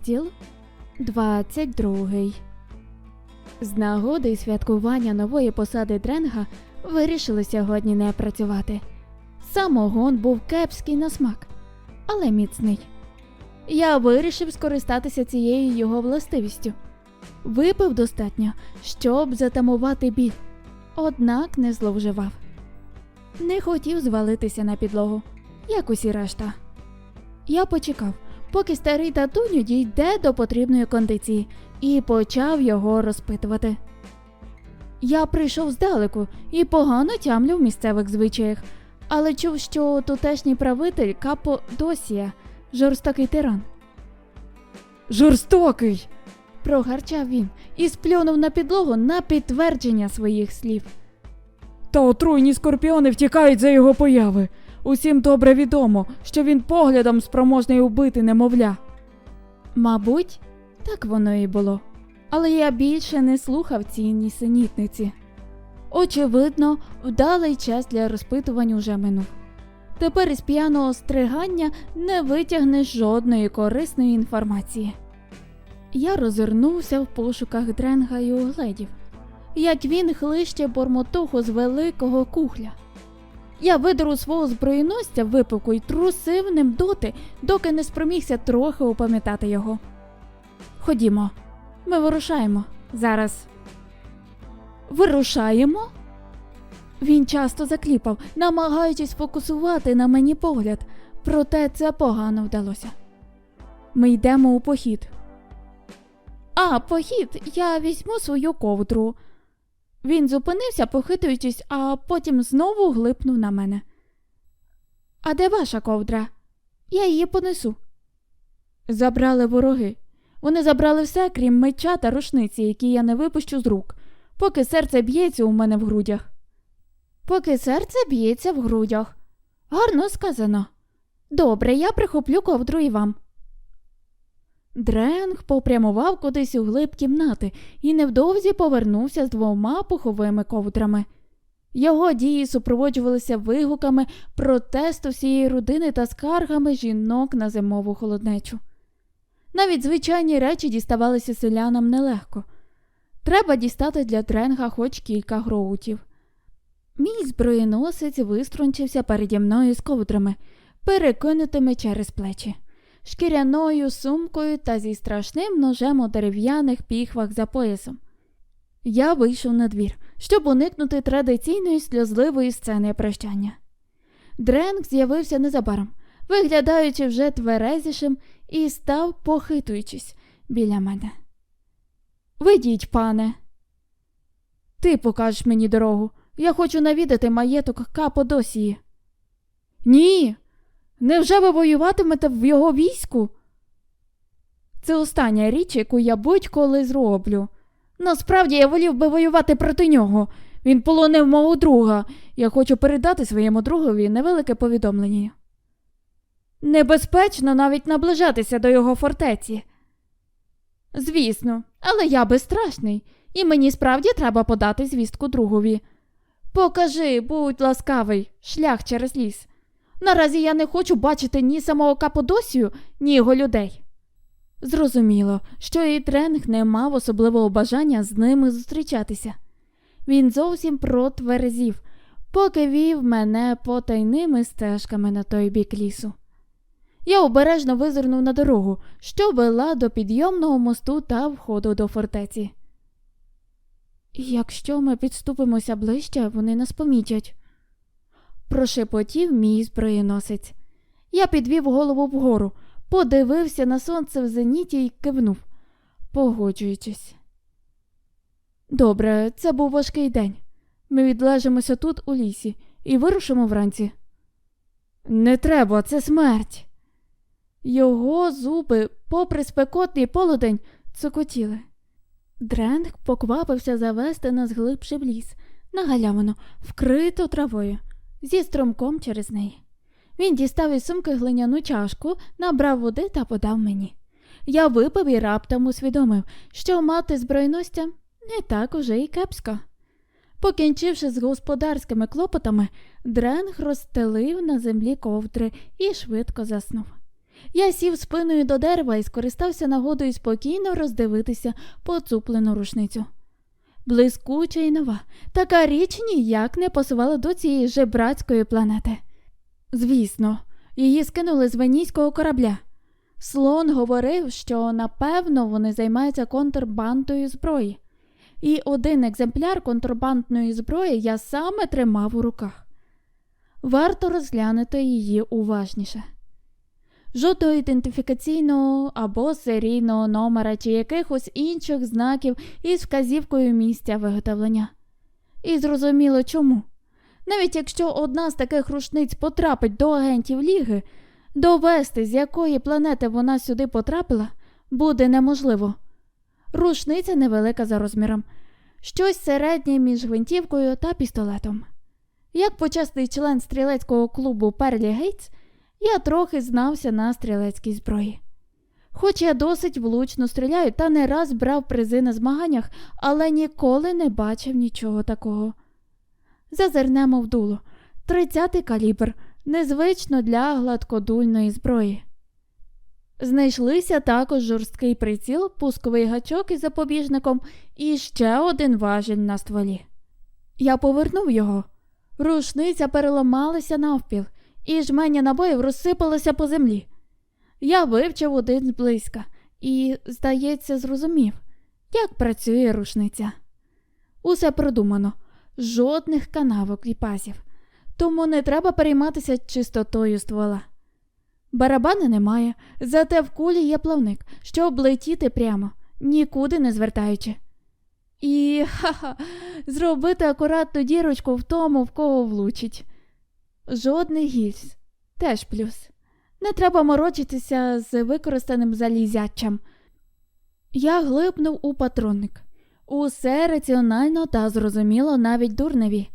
Розділ 22 З нагоди святкування нової посади Дренга вирішили сьогодні не працювати. Самогон був кепський на смак, але міцний. Я вирішив скористатися цією його властивістю. Випив достатньо, щоб затамувати біль, однак не зловживав. Не хотів звалитися на підлогу, як усі решта. Я почекав, поки старий татуню дійде до потрібної кондиції, і почав його розпитувати. Я прийшов здалеку і погано тямлю в місцевих звичаях, але чув, що тутешній правитель Каподосія жорстокий тиран. Жорстокий. прогарчав він і сплюнув на підлогу на підтвердження своїх слів. Та отруйні скорпіони втікають за його появи. Усім добре відомо, що він поглядом спроможний убити немовля. Мабуть, так воно і було. Але я більше не слухав ці нісенітниці. Очевидно, вдалий час для розпитувань уже минув. Тепер із п'яного стригання не витягнеш жодної корисної інформації. Я розвернувся в пошуках дренга і угледів, як він хлище бормотуху з великого кухля. Я видер у свого зброєносця випивку й трусив ним доти, доки не спромігся трохи упам'ятати його. Ходімо, ми вирушаємо зараз. Вирушаємо? Він часто закліпав, намагаючись фокусувати на мені погляд, проте це погано вдалося. Ми йдемо у похід. А, похід, я візьму свою ковдру. Він зупинився, похитуючись, а потім знову глипнув на мене. А де ваша ковдра? Я її понесу. Забрали вороги. Вони забрали все, крім меча та рушниці, які я не випущу з рук, поки серце б'ється у мене в грудях. Поки серце б'ється в грудях. Гарно сказано. Добре, я прихоплю ковдру і вам. Дренг попрямував кудись у глиб кімнати і невдовзі повернувся з двома пуховими ковдрами. Його дії супроводжувалися вигуками протесту всієї родини та скаргами жінок на зимову холоднечу. Навіть звичайні речі діставалися селянам нелегко. Треба дістати для дренга хоч кілька гроутів. Мій зброєносець виструнчився переді мною з ковдрами, перекинутими через плечі, шкіряною сумкою та зі страшним ножем у дерев'яних піхвах за поясом. Я вийшов на двір, щоб уникнути традиційної сльозливої сцени прощання. Дренк з'явився незабаром, виглядаючи вже тверезішим, і став, похитуючись біля мене. Видіть, пане. Ти покажеш мені дорогу. Я хочу навідати маєток Каподосії. Ні. Невже ви воюватимете в його війську? Це остання річ, яку я будь-коли зроблю. Насправді я волів би воювати проти нього. Він полонив мого друга. Я хочу передати своєму другові невелике повідомлення. Небезпечно навіть наближатися до його фортеці. Звісно, але я безстрашний, і мені справді треба подати звістку другові. Покажи, будь ласкавий, шлях через ліс. Наразі я не хочу бачити ні самого Каподосію, ні його людей. Зрозуміло, що і Тренг не мав особливого бажання з ними зустрічатися. Він зовсім протверзів, поки вів мене потайними стежками на той бік лісу. Я обережно визирнув на дорогу, що вела до підйомного мосту та входу до фортеці. Якщо ми підступимося ближче, вони нас помітять. Прошепотів мій зброєносець. Я підвів голову вгору, подивився на сонце в зеніті і кивнув, погоджуючись. Добре, це був важкий день. Ми відлежимося тут у лісі і вирушимо вранці. Не треба, це смерть. Його зуби, попри спекотний полудень, цокотіли. Дренг поквапився завести нас глибше в ліс, на галявину, вкриту травою, зі стромком через неї. Він дістав із сумки глиняну чашку, набрав води та подав мені. Я випив і раптом усвідомив, що мати збройностя не так уже і кепсько. Покінчивши з господарськими клопотами, Дренг розстелив на землі ковдри і швидко заснув. Я сів спиною до дерева і скористався нагодою спокійно роздивитися поцуплену рушницю. Блискуча і нова, така річ ніяк не пасувала до цієї жебрацької планети. Звісно, її скинули з венійського корабля. Слон говорив, що напевно вони займаються контрбандою зброї. І один екземпляр контрабандної зброї я саме тримав у руках. Варто розглянути її уважніше. Жодного ідентифікаційного або серійного номера чи якихось інших знаків із вказівкою місця виготовлення. І зрозуміло чому. Навіть якщо одна з таких рушниць потрапить до агентів Ліги, довести, з якої планети вона сюди потрапила, буде неможливо. Рушниця невелика за розміром, щось середнє між гвинтівкою та пістолетом. Як почесний член стрілецького клубу Перлі Гейтс, я трохи знався на стрілецькій зброї. Хоч я досить влучно стріляю та не раз брав призи на змаганнях, але ніколи не бачив нічого такого. Зазирнемо в дуло. Тридцятий калібр, незвично для гладкодульної зброї. Знайшлися також жорсткий приціл, пусковий гачок із запобіжником і ще один важіль на стволі. Я повернув його. Рушниця переламалася навпіл, і жменя набоїв розсипалося по землі. Я вивчив один зблизька і, здається, зрозумів, як працює рушниця. Усе продумано, жодних канавок і пазів, тому не треба перейматися чистотою ствола. Барабани немає, зате в кулі є плавник, щоб летіти прямо, нікуди не звертаючи. І ха-ха, зробити акуратну дірочку в тому, в кого влучить. Жодний гільз. Теж плюс. Не треба морочитися з використаним залізячем. Я глибнув у патронник. Усе раціонально та зрозуміло навіть дурневі.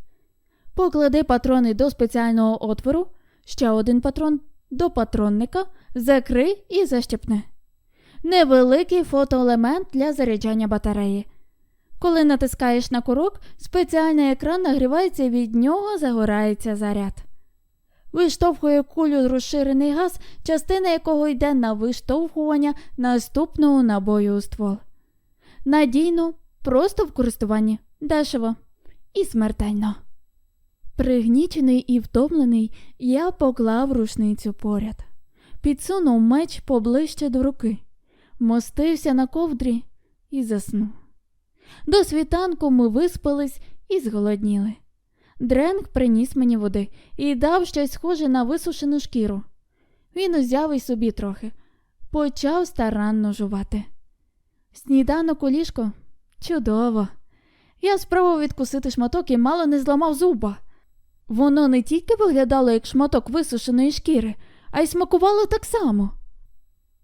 Поклади патрони до спеціального отвору, ще один патрон до патронника, закрий і защепни. Невеликий фотоелемент для заряджання батареї. Коли натискаєш на курок, спеціальний екран нагрівається і від нього загорається заряд. Виштовхує кулю розширений газ, частина якого йде на виштовхування наступного набою у ствол. Надійно, просто в користуванні, дешево і смертельно. Пригнічений і втомлений, я поклав рушницю поряд, підсунув меч поближче до руки, мостився на ковдрі і заснув. До світанку ми виспались і зголодніли. Дренк приніс мені води і дав щось схоже на висушену шкіру. Він узяв і собі трохи, почав старанно жувати. Сніданок у ліжко чудово. Я спробував відкусити шматок і мало не зламав зуба. Воно не тільки виглядало як шматок висушеної шкіри, а й смакувало так само.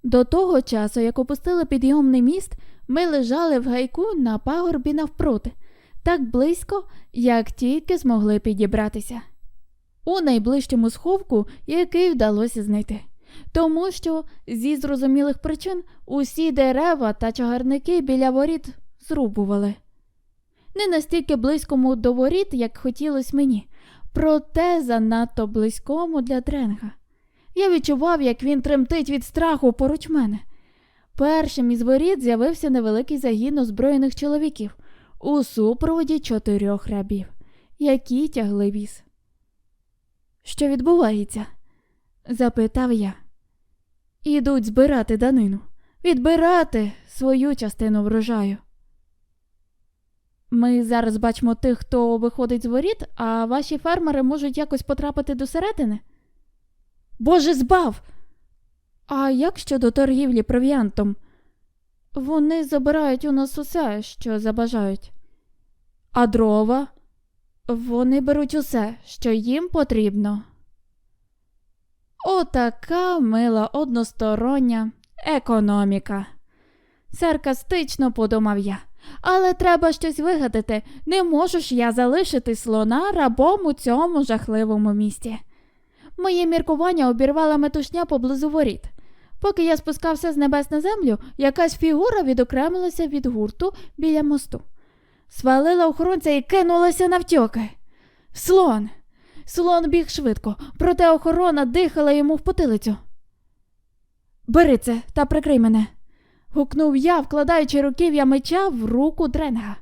До того часу, як опустили підйомний міст, ми лежали в гайку на пагорбі навпроти, так близько, як тільки змогли підібратися. У найближчому сховку, який вдалося знайти. Тому що, зі зрозумілих причин, усі дерева та чагарники біля воріт зрубували. Не настільки близькому до воріт, як хотілося мені, проте занадто близькому для Дренга. Я відчував, як він тремтить від страху поруч мене. Першим із воріт з'явився невеликий загін озброєних чоловіків у супроводі чотирьох рабів, які тягли віз. Що відбувається? запитав я. Ідуть збирати данину, відбирати свою частину врожаю. Ми зараз бачимо тих, хто виходить з воріт, а ваші фермери можуть якось потрапити до середини. Боже збав! А як щодо торгівлі провіантом? Вони забирають у нас усе, що забажають. А дрова? Вони беруть усе, що їм потрібно. Отака мила одностороння економіка. Саркастично подумав я. Але треба щось вигадати. Не можу ж я залишити слона рабом у цьому жахливому місті. Моє міркування обірвала метушня поблизу воріт. Поки я спускався з небес на землю, якась фігура відокремилася від гурту біля мосту. Свалила охоронця і кинулася навтьоки. Слон. Слон біг швидко, проте охорона дихала йому в потилицю. Бери це та прикрий мене. гукнув я, вкладаючи руків'я меча в руку Дренга.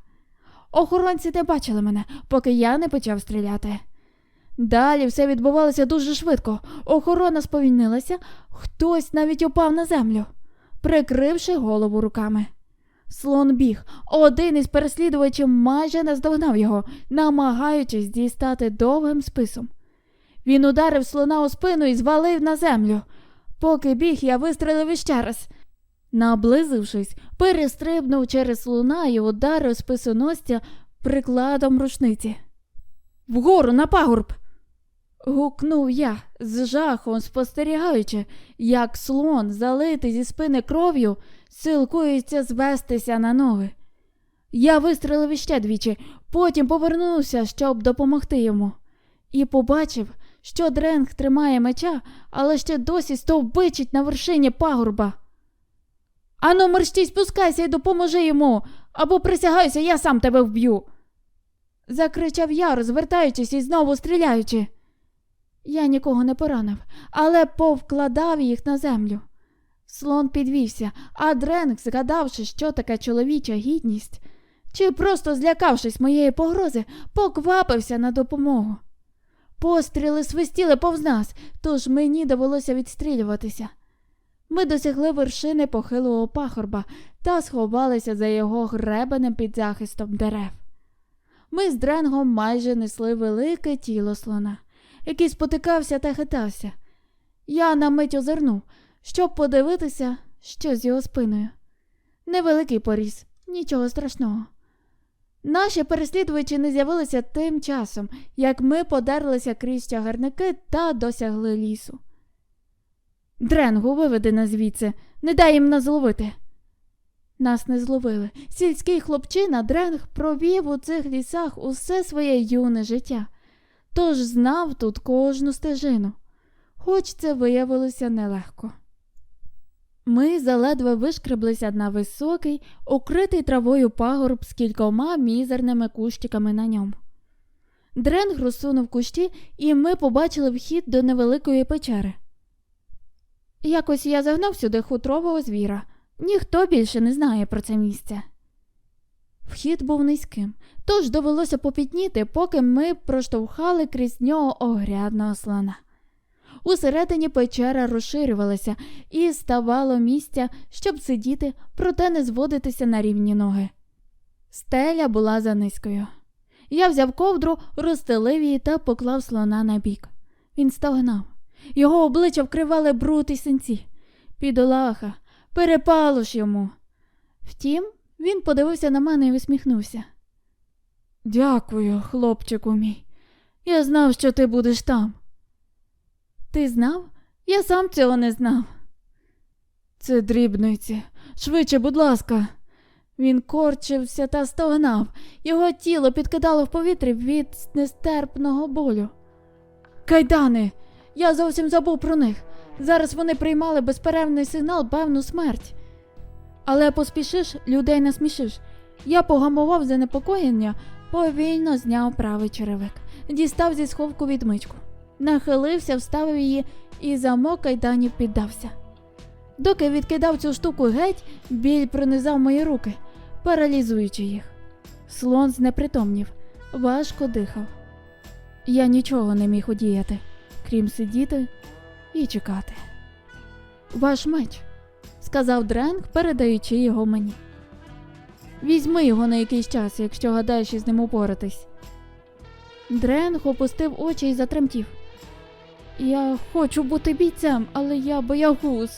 Охоронці не бачили мене, поки я не почав стріляти. Далі все відбувалося дуже швидко. Охорона сповільнилася, хтось навіть упав на землю, прикривши голову руками. Слон біг. Один із переслідувачів майже наздогнав його, намагаючись дістати довгим списом. Він ударив слона у спину і звалив на землю. Поки біг, я вистрелив іще раз. Наблизившись, перестрибнув через слона і ударив списоносця прикладом рушниці. Вгору на пагорб. Гукнув я, з жахом спостерігаючи, як слон, залитий зі спини кров'ю, силкується звестися на ноги. Я вистрелив іще двічі, потім повернувся, щоб допомогти йому, і побачив, що Дренг тримає меча, але ще досі стовбичить на вершині пагорба. Ану, мерщій, спускайся і допоможи йому, або присягаюся, я сам тебе вб'ю. Закричав я, розвертаючись і знову стріляючи. Я нікого не поранив, але повкладав їх на землю. Слон підвівся, а Дренк, згадавши, що таке чоловіча гідність, чи просто злякавшись моєї погрози, поквапився на допомогу. Постріли свистіли повз нас, тож мені довелося відстрілюватися. Ми досягли вершини похилого пахорба та сховалися за його гребенем під захистом дерев. Ми з Дренгом майже несли велике тіло слона, який спотикався та хитався. Я на мить озирнув, щоб подивитися, що з його спиною. Невеликий поріз, нічого страшного. Наші переслідувачі не з'явилися тим часом, як ми подерлися крізь чагарники та досягли лісу. Дренгу виведи нас звідси, не дай їм нас зловити. Нас не зловили. Сільський хлопчина Дренг провів у цих лісах усе своє юне життя, тож знав тут кожну стежину, хоч це виявилося нелегко. Ми заледве вишкреблися на високий, укритий травою пагорб з кількома мізерними кущиками на ньому. Дренг розсунув кущі, і ми побачили вхід до невеликої печери. Якось я загнав сюди хутрового звіра. Ніхто більше не знає про це місце. Вхід був низьким, тож довелося попітніти, поки ми проштовхали крізь нього огрядного слона. Усередині печера розширювалася і ставало місця, щоб сидіти, проте не зводитися на рівні ноги. Стеля була занизькою. Я взяв ковдру, розстелив її та поклав слона на бік. Він стогнав. Його обличчя вкривали бруд і синці. Підолаха, перепало ж йому. Втім, він подивився на мене і усміхнувся. Дякую, хлопчику мій. Я знав, що ти будеш там. Ти знав? Я сам цього не знав. Це дрібниці. Швидше, будь ласка. Він корчився та стогнав. Його тіло підкидало в повітрі від нестерпного болю. Кайдани! Я зовсім забув про них. Зараз вони приймали безперервний сигнал певну смерть. Але поспішиш, людей насмішиш. Я погамував занепокоєння, повільно зняв правий черевик, дістав зі сховку відмичку, нахилився, вставив її і замок кайданів піддався. Доки відкидав цю штуку геть, біль пронизав мої руки, паралізуючи їх. Слон знепритомнів, важко дихав. Я нічого не міг удіяти, крім сидіти і чекати. Ваш меч, сказав Дренг, передаючи його мені. Візьми його на якийсь час, якщо гадаєш із ним упоратись. Дренг опустив очі і затремтів. Я хочу бути бійцем, але я боягуз.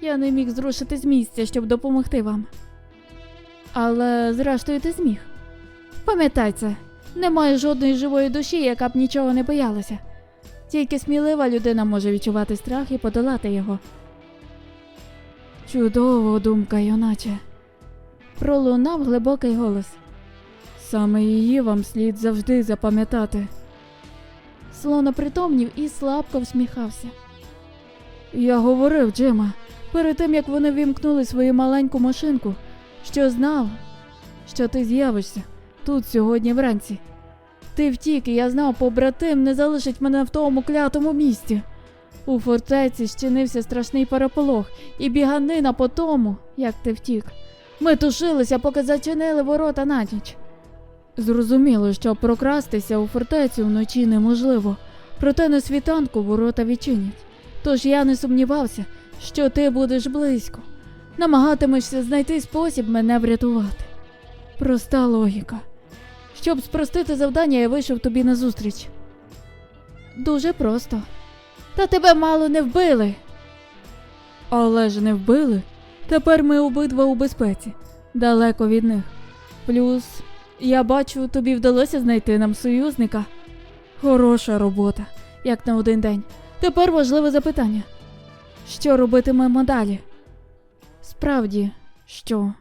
Я не міг зрушити з місця, щоб допомогти вам. Але, зрештою, ти зміг. Пам'ятай це, немає жодної живої душі, яка б нічого не боялася. Тільки смілива людина може відчувати страх і подолати його. Чудова думка, юначе. Пролунав глибокий голос. Саме її вам слід завжди запам'ятати. Слон опритомнів і слабко всміхався. Я говорив, Джима, перед тим як вони вімкнули свою маленьку машинку, що знав, що ти з'явишся тут сьогодні вранці. Ти втік, і я знав, побратим не залишить мене в тому клятому місці. У фортеці щинився страшний переполох і біганина по тому, як ти втік. Ми тушилися, поки зачинили ворота на ніч. Зрозуміло, що прокрастися у фортецю вночі неможливо, проте на світанку ворота відчинять. Тож я не сумнівався, що ти будеш близько, намагатимешся знайти спосіб мене врятувати. Проста логіка. Щоб спростити завдання, я вийшов тобі назустріч. Дуже просто. Та тебе мало не вбили. Але ж не вбили. Тепер ми обидва у безпеці, далеко від них. Плюс, я бачу, тобі вдалося знайти нам союзника. Хороша робота. як на один день. Тепер важливе запитання: що робитимемо далі? Справді, що?